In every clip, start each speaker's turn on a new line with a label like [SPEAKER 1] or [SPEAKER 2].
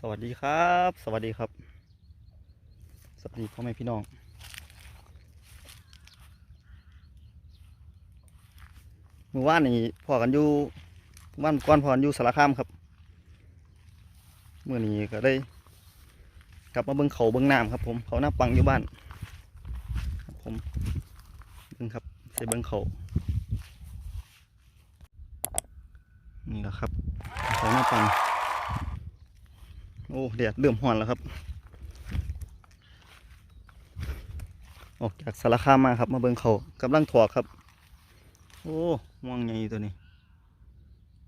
[SPEAKER 1] สวัสดีครับ สวัสดีครับ สวัสดีพ่อแม่พี่น้อง เมื่อวานนี้พอกันอยู่วันก่อนพอกันอยู่สารคามครับเมื่อนี้ก็ได้กลับมาเบิ้งเขาเบิ้งน้ำครับ ผมเขาหน้าปังอยู่บ้านครับผมเบิ้งครับใส่เบิ้งเขานี่แหละครับเขาหน้าปัง โอ้แดดเริ่มห่อนแล้วครับ ออกจากสารคามมาครับ มาเบิ่งเขากำลังถอกครับ โอ้มองใหญ่ตัวนี้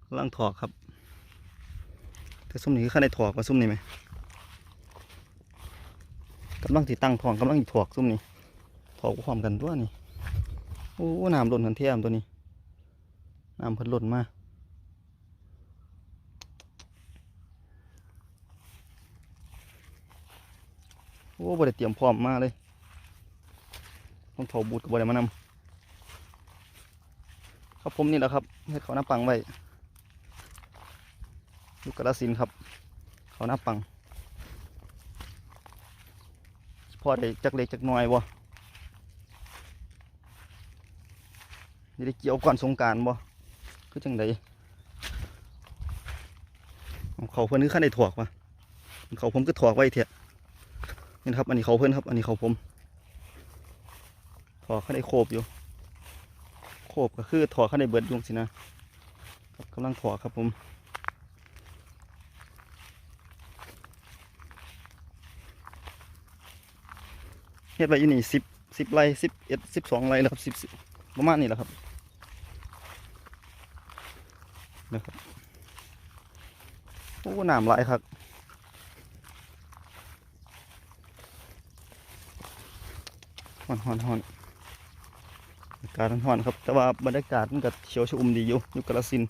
[SPEAKER 1] กำลังถอกครับ แต่ซุ้มนี้คือข้าในถอกว่าซุ้มนี้ไหมกำลังติดตั้งทองกำลังถอกซุ้มนี้ถอกพร้อมกันตัวนี้โอ้น้ำหล่นทันเทียมตัวนี้น้ำพิ่นหล่นมา โอ้บริเตรียมพร้อมมาเลยต้องถอบูดกับบริมานำครับผมนี่แหละครับ ให้เขาหน้าปังไว้ลูกกระสินครับ เขาหน้าปังพอได้จักเล็กจักน้อยวะนี่ได้เกี่ยวก่อนสงการบ่คือจังไดเขาเพิ่นคือขั้นได้ถอกวะเขาผมก็ถอกไว้เถอะ นี่นครับ อันนี้เขาเพื่อนครับ อันนี้เขาผมถอดข้าในโคบอยู่ โคบก็คือถอดข้าในเบิดยุงสินะครับกำลังถอดครับผมเฮ็ดไว้อยู่นี่สิบสิบไร่สิบเอ็ดสิบสองไร่แล้วครับสิบประมาณนี้แหละครับนะครับโอ้น้ำไหลายครับ หอนหอนหอนอากาศหอนครับ แต่ว่าบรรยากาศมันก็เขียวชอุ่มดีอยู่ยู่กระสิน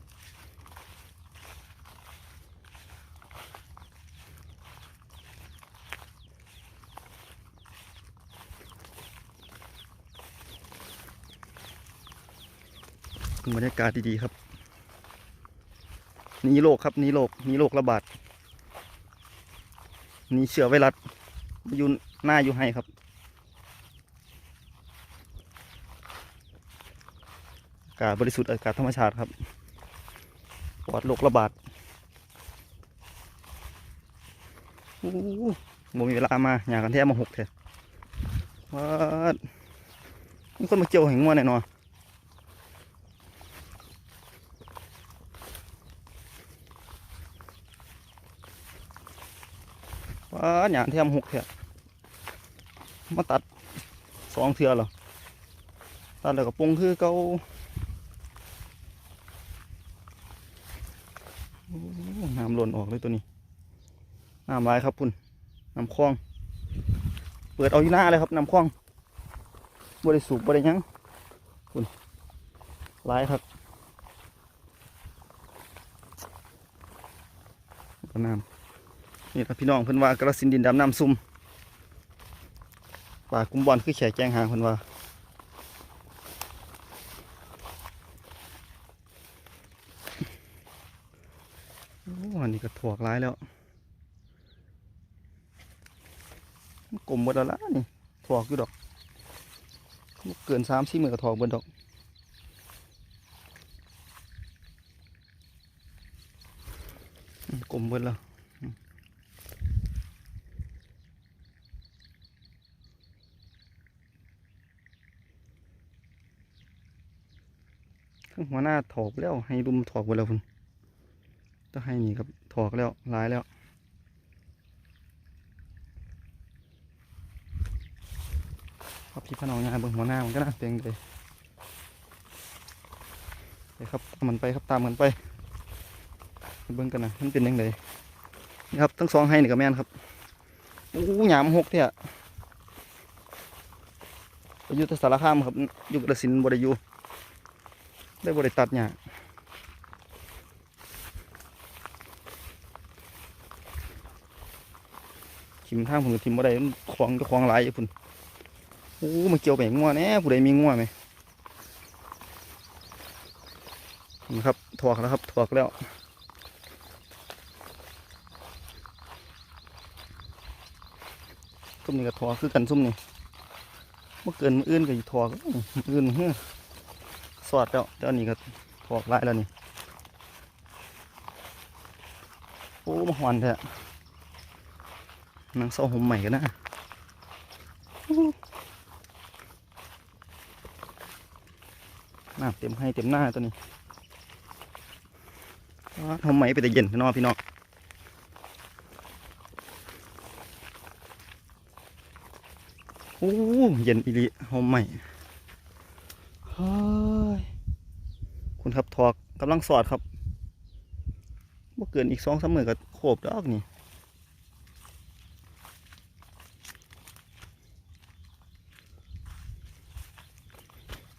[SPEAKER 1] บรรยากาศดีๆครับนีโรคครับนีโรคนีโรคระบาดนีเชื้อไวรัสอยู่หน้าอยู่ให้ครับากาศบริสุทธิ์อากาศธรรมชาติครับปลอดโรคระบาดโอ้โหบ่มีเวลามาอยากกันแท้มาหกเถอะว้าดมีคนมาเกี่ยวแห่งงัวแน่นอนว้าดอยากกันแท้มาหกเถอะมาตัดสองเทือเหรอตัดแล้วก็ปงคือเกา โอ้ น้ำหล่นออกเลยตัวนี้น้ำลายครับคุณน้ำคลอง เปิดเอาอยู่หน้าเลยครับน้ำคลองบริสุทธิ์บริยังคุณลายครับน้ำนี่ครับพี่น้องเพิ่นว่ากระสินดินดำน้ำซุ่มป่ากุ้มบอลคือแฉแกงหางเพิ่นว่า โอ้อันนี้ก็ ถวกร้ายแล้วมันกลมหมดแล้วล่ะนี่ถวกอยู่ดอกเกินสามสี่มือก็ถวกบิดดอกกลมเบิดแล้วอืมข้างหัวหน้าถอกแล้วให้รุมถอกเบิดแล้วพุ่นต้องให้นี่ครับ ถอกแล้วร้ายแล้วพอพี่พน้องงานเบิ่งหัวหน้ามันก็น่าเต็งเลยไปครับตามมันไปครับตามมันไปเบิ่งกันนะมันเป็นยังไงนี่ครับทั้งสองให้หนี่งก็แม่นครับอู้หยามหกเท่ะไปอยุทธสารคามครับอยุกระสินบริยูได้บริตัดหย ทิมทางผมก็ทิมบ่ได้มันของก็ของหลายอยู่พุ่นโอ้มันเกี่ยวไปงัวแน่ผู้ใดมีงัวไหมนี่ครับถอกแล้วครับถอกแล้วซุ่มนี่ก็ทอคือกันซุ่มนี่เมื่อเกินมื้ออื่นก็อีทอก็มื้ออื่นเฮ้อสอดแล้วเดี๋ยวนี้ก็ทอกหลายแล้วนี่โอ้มาหอนแท้ นางเศร้าห่มใหม่กันนะน้ำเต็มให้เต็มหน้าตัวนี้ว้าห่มใหม่ไปแต่เย็นเนาะพี่น้องโอ้เย็นอีลีหอมใหม่เฮ้ยคุณครับถอกกำลังสอดครับบ่เกินอีกสองสามหมือก็โขบดอกนี่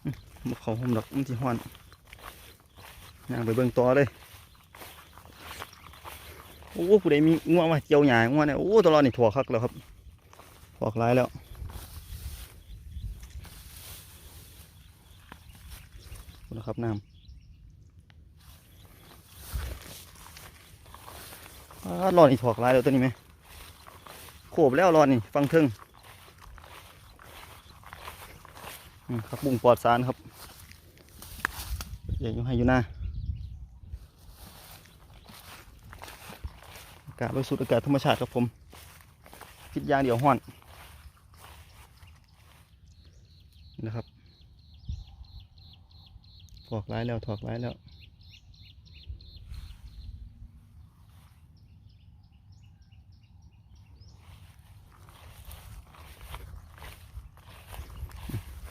[SPEAKER 1] อื้อบ่ เขาหอมดอกมันที่ห้อนย่างไปเบิ่งต่อเลยโอ้ผู้ใดมีง่วงมาเจียวหยาง่วงเนี่ยโอ้ตลอดนี่ถั่วคักแล้วครับถอกหลายแล้วนะครับน้ำรอนอีกถอกหลายแล้วตัวนี้ไหมโขบแล้วรอนนี่ฟังทึง ครับบุ้งปลอดสารครับเดี๋ยวอยู่ให้อยู่หน้าอากาศบริสุทธิ์อากาศธรรมชาติครับผมพิษยางเดียวห้อนนี่นะครับถอกร้ายแล้วถอกร้ายแล้ว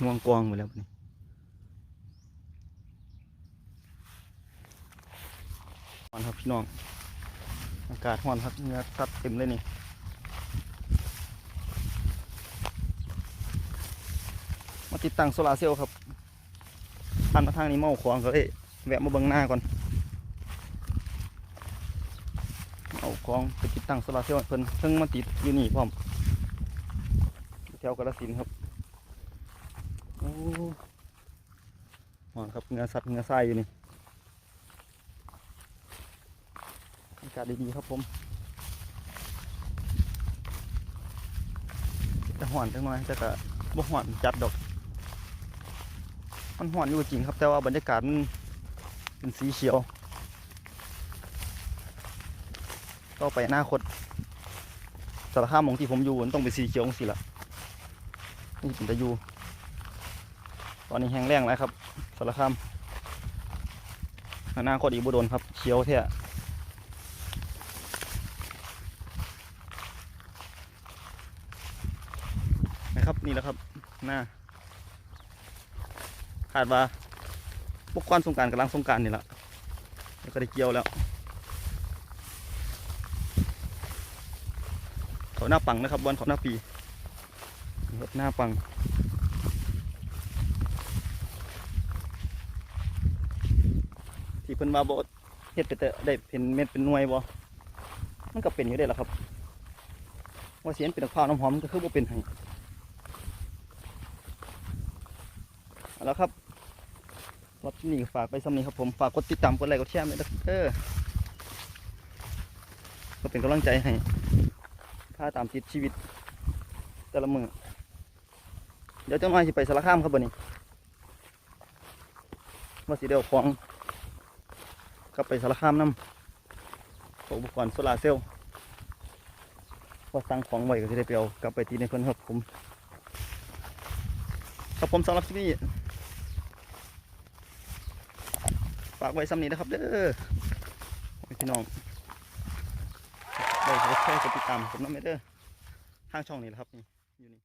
[SPEAKER 1] ง่วงกวงหมดแล้วนี่ร้อนครับพี่น้อง อากาศร้อนครับเหงือซัดเต็มเลยนี่มาติดตั้งโซลาเซลล์ครับผ่านมาทางนี้เมาของก็เลยแวะมาเบิ่งหน้าก่อนเอาของไปติดตั้งโซลาเซลล์เพิ่นเพิ่งมาติดอยู่นี่พร้อมแถวกระสินครับ โอ้หอนครับเงือสัตว์เงือทรายอยู่นี่อากาศดีๆครับผมจะหอนจังหน่อยแต่ก็บ่หอนจัดดอก มันห่อนอยู่จริงครับ แต่ว่าบรรยากาศมันเป็นสีเขียว ต่อไปอนาคตสารคามหมองที่ผมอยู่มันต้องเป็นสีเขียวสิละนี่เป็นตะยู ตอนนี้แห้งแล้งแล้วครับสารคามอนาคตอีกบุดนครับเขียวแท้นะครับนี่แหละครับหน้าคาดว่าพวกก้อนสงการกำลังสงการนี่แหละแล้วก็ได้เกี่ยวแล้วเขาหน้าปังนะครับบอลเขาหน้าปีหน้าปัง เพิ่นมาบดเฮ็ดไปเตอะได้เป็นเม็ดเป็นหน่วยบ่มันก็เป็นอยู่ได้แหละครับว่าเสียนเป็นข้าวน้ำหอมมันก็คือบ่เป็นให้เอาละครับรอบที่นี่ฝากไปสำนี้ครับผมฝากกดติดตามกดไลค์กดแชร์ด้วยนะเออก็เป็นกำลังใจให้ถ้าตามติดชีวิต แต่ละมือเดี๋ยวเจ้าหน้อยสิไปสารคามครับบันนี้ว่าสิเดียวของ กลับไปสารคามน้ำองอุปกรณ์โซลาร์เซลล์พอสั่งของไว้ก็จะได้ไปเอากลับไปที่ในเพิ่นครับผมครับผมสำหรับที่นี่ฝากไว้ซ้ำนี้นะครับเด้อพี่น้องได้กดแชร์กดติดตามผมน้ำเมเด้อทางช่องนี้แหละครับนี่อยู่นี่